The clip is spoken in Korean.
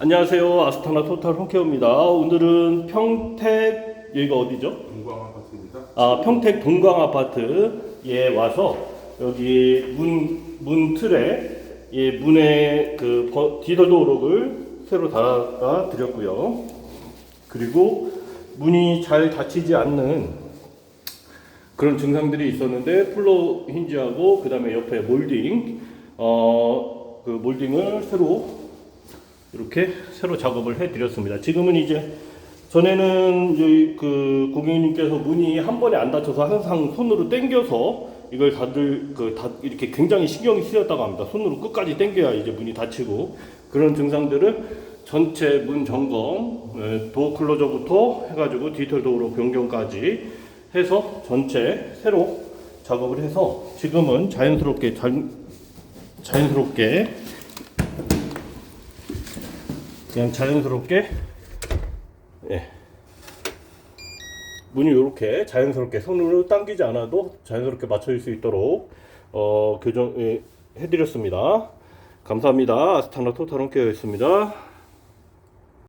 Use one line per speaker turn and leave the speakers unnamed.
안녕하세요. 아스타나 토탈 홈케어입니다. 오늘은 평택 여기가 어디죠?
동광 아파트입니다.
아 평택 동강 아파트에 와서 여기 문문 틀에 예 문에 그 버- 디더 도어록을 새로 달아 드렸고요. 그리고 문이 잘 닫히지 않는 그런 증상들이 있었는데 플로 힌지하고 그 다음에 옆에 몰딩 어 그 몰딩을 새로 이렇게 새로 작업을 해 드렸습니다. 지금은 이제 전에는 그 고객님께서 문이 한 번에 안 닫혀서 항상 손으로 당겨서 이걸 다들 그 다 이렇게 굉장히 신경이 쓰였다고 합니다. 손으로 끝까지 당겨야 이제 문이 닫히고 그런 증상들을 전체 문 점검, 에, 도어 클로저부터 해가지고 디지털 도어로 변경까지 해서 전체 새로 작업을 해서 지금은 자연스럽게 자, 자연스럽게 그냥 자연스럽게 예. 문이 이렇게 자연스럽게 손으로 당기지 않아도 자연스럽게 맞춰질 수 있도록 어, 교정 예, 해드렸습니다. 감사합니다. 아스타나 토탈 홈 케어였습니다.